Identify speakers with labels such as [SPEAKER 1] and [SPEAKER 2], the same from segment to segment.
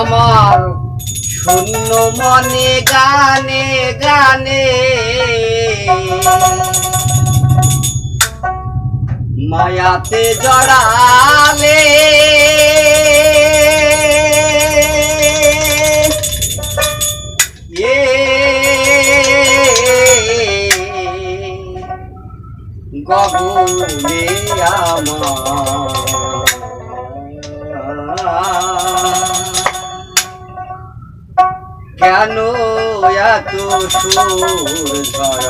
[SPEAKER 1] আমার শূন্য মনে গানে গানে। মায়াতে জড়ালে। গগনে আমার এত সুর?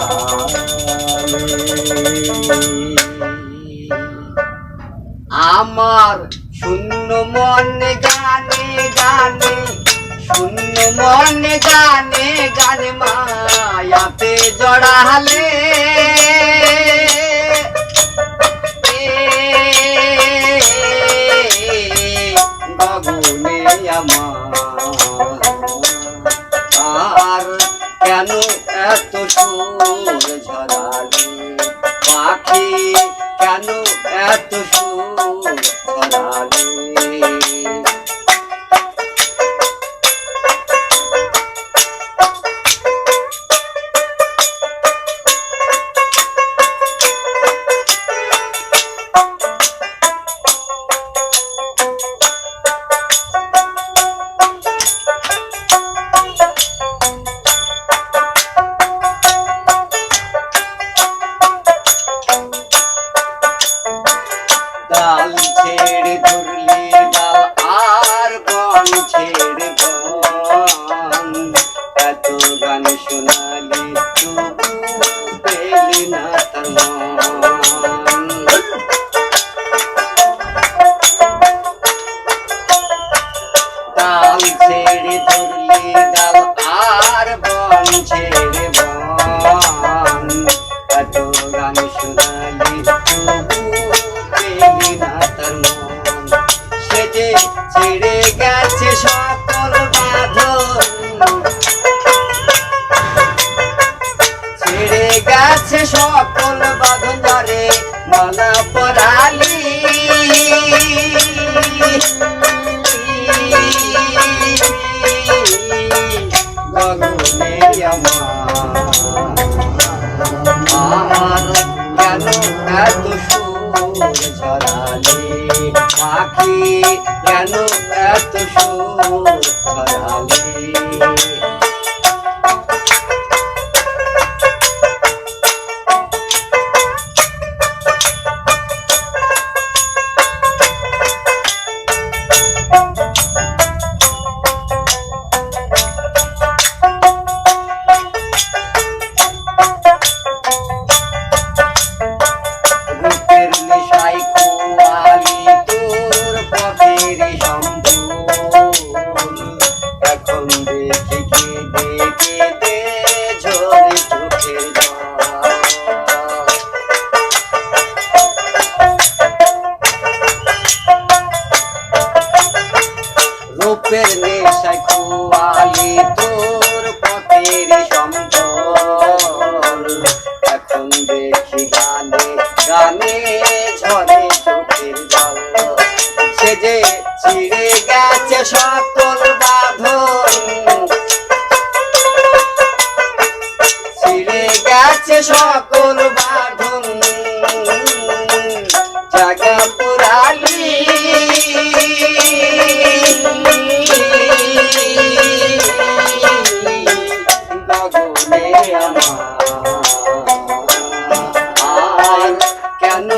[SPEAKER 1] আমার শূন্য মনে গানে গানে শূন্য মনে গানে গানে মায়াতে জড়ালে ঝরালে পাখি কেন এত যে ছেড়ে গেছে সকল বাঁধন। ছেড়ে গেছে সকল পাখি কেন এত সুর ঝরালে রূপের নেশায় তোর পথের সম্বল এখন দেখি গানে গানে ঝরে চোখের জল। সে যে ছিঁড়ে গেছে সকল বাঁধন। ছিঁড়ে গেছে সকল কেন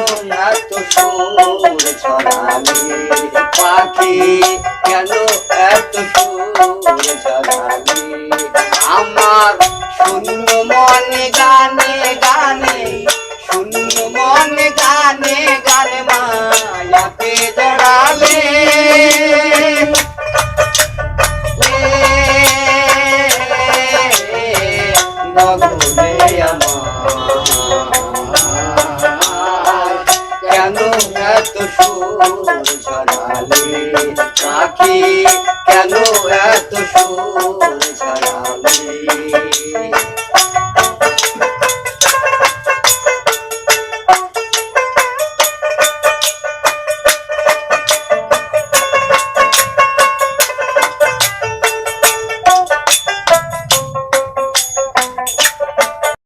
[SPEAKER 1] এত সুর ছড়ালে পাখি কেন এত সুর ছড়ালে আমার শূন্য মনে গানে গানে, শূন্য মনে সরালে রাখি কেন এত সুর সরা